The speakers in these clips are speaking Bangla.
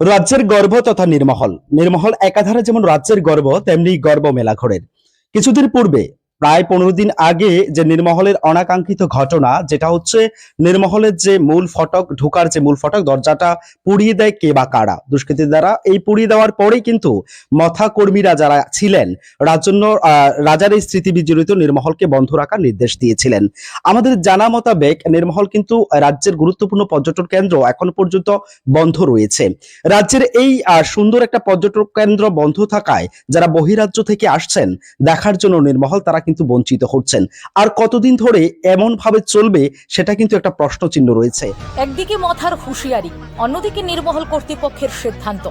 রাজ্যের গর্ব তথা নির্মহল। নির্মহল একাধারে যেমন রাজ্যের গর্ব তেমনি গর্ব মেলা ঘরের কিছুদিন পূর্বে প্রায় পনেরো দিন আগে যে নির্মহলের অনাকাঙ্ক্ষিত ঘটনা, যেটা হচ্ছে নির্মহলের যে মূল ফটক, ঢোকার যে মূল ফটক, দরজাটা পুড়িয়ে দেয় কে বা কারা? দুষ্কৃতীর দ্বারা এই পুড়িয়ে দেওয়ার পরেই কিন্তু মথা কর্মীরা যারা ছিলেন রাজন্য রাজার এই স্মৃতি বিজড়িত নির্মহলকে বন্ধ রাখার নির্দেশ দিয়েছিলেন। আমাদের জানা মোতাবেক নির্মহল কিন্তু রাজ্যের গুরুত্বপূর্ণ পর্যটন কেন্দ্র এখন পর্যন্ত বন্ধ রয়েছে। রাজ্যের এই সুন্দর একটা পর্যটক কেন্দ্র বন্ধ থাকায় যারা বহিরাজ্য থেকে আসছেন, দেখার জন্য নির্মহল, তারা কিন্তু বঞ্চিত হচ্ছেন। আর কতদিন ধরে এমন ভাবে চলবে সেটা কিন্তু একটা প্রশ্ন চিহ্ন রয়েছে। একদিকে মথার হুঁশিয়ারি, অন্যদিকে নির্মহল কর্তৃপক্ষের সিদ্ধান্ত।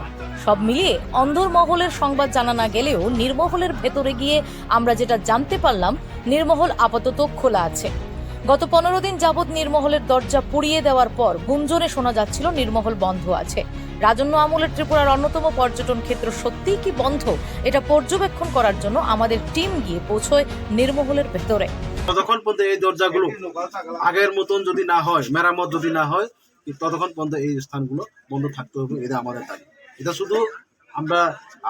সব মিলিয়ে অন্ধরমহলের সংবাদ জানা না গেলেও নির্মহলের ভেতরে গিয়ে আমরা যেটা জানতে পারলাম, নির্মহল আপাতত খোলা আছে। গত পনেরো দিন যাবৎ নির্মহলের দরজা পুড়িয়ে দেওয়ার পর গুঞ্জনে শোনা যাচ্ছিল নির্মহল বন্ধ আছে। রাজন্য আমলের ত্রিপুরার অন্যতম পর্যটন ক্ষেত্র সত্যিই কি বন্ধ? এটা পর্যবেক্ষণ করার জন্য আমাদের টিম গিয়ে পৌঁছয় নির্মহলের ভেতরে। ততক্ষণ পর্যন্ত এই দরজাগুলো আগের মতন যদি না হয়, মেরামত যদি না হয়, ততক্ষণ পর্যন্ত এই স্থানগুলো বন্ধ থাকতে হবে, এটা আমাদের দাবি। এটা শুধু আমরা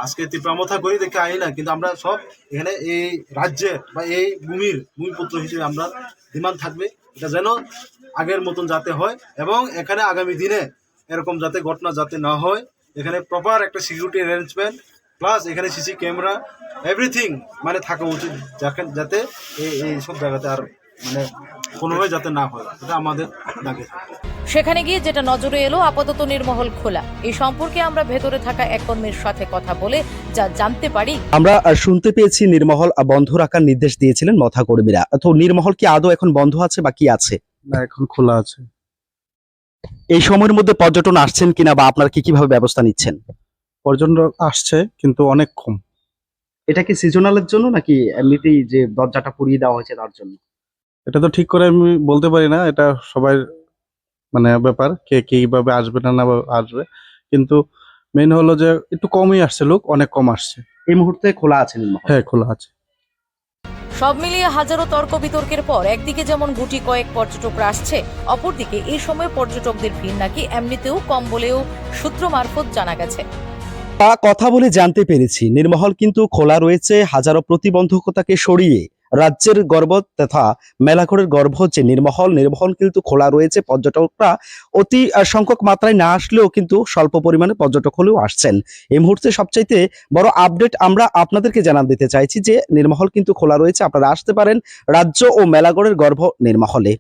আজকে তীব্রামথা করি দেখে আই না, কিন্তু আমরা সব এখানে এই রাজ্যের বা এই ভূমির ভূমিপুত্র হিসেবে আমরা ডিমান্ড থাকবে। এটা যেন আগের মতন যাতে হয় এবং এখানে আগামী দিনে এরকম যাতে ঘটনা যাতে না হয়। এখানে প্রপার একটা সিকিউরিটি অ্যারেঞ্জমেন্ট প্লাস এখানে সিসি ক্যামেরা এভরিথিং মানে থাকা উচিত যাকে- যাতে এই এই সব জায়গাতে আর মানে কোনোভাবে যাতে না হয়। এটা আমাদের দাগে সেখানে গিয়ে যেটা নজরে এলো আপাতত নির্মহল খোলা। এই সম্পর্কে আমরা ভেতরে থাকা এক কর্মীর সাথে কথা বলে যা জানতে পারি। আমরা শুনতে পেয়েছি নির্মহল বন্ধ রাখার নির্দেশ দিয়েছিলেন মথা কর্মীরা তো নির্মহল কি আদৌ এখন বন্ধ আছে বা কি আছে? না এখন খোলা আছে। এই সময়ের মধ্যে পর্যটন আসছেন কিনা বা আপনারা কি কীভাবে ব্যবস্থা নিচ্ছেন? পর্যটন আসছে কিন্তু অনেক কম। এটা কি সিজনালের জন্য নাকি এমনিতেই যে দরজাটা পুড়িয়ে দেওয়া হয়েছে তার জন্য? এটা তো ঠিক করে আমি বলতে পারি না এটা সবাই মানে ব্যাপার কে কীভাবে আসবে না না আসবে। কিন্তু মেন হলো যে একটু কমই আসছে লোক অনেক কম আসছে। এই মুহূর্তে খোলা আছে হ্যাঁ খোলা আছে। সব মিলিয়ে হাজারো তর্ক বিতর্কের পর একদিকে যেমন গুটি কয়েক পর্যটকরা আসছে, অপরদিকে এই সময় পর্যটকদের ভিড় নাকি এমনিতেও কম বলেও সূত্র মারফত জানা গেছে। তা কথা বলে জানতে পেরেছি। নির্মহল কিন্তু খোলা রয়েছে, হাজারো প্রতিবন্ধকতাকে সরিয়ে রাজ্যের গর্ব তথা মেলাঘরের গর্ব হচ্ছে নির্মহল নির্মহল কিন্তু খোলা রয়েছে, পর্যটকরা অতি সংখ্যক মাত্রায় না আসলেও কিন্তু স্বল্প পরিমাণে পর্যটক হলেও আসছেন। এই মুহূর্তে সবচাইতে বড় আপডেট আমরা আপনাদেরকে জানান দিতে চাইছি যে নির্মহল কিন্তু খোলা রয়েছে, আপনারা আসতে পারেন রাজ্য ও মেলাগড়ের গর্ভ নির্মহলে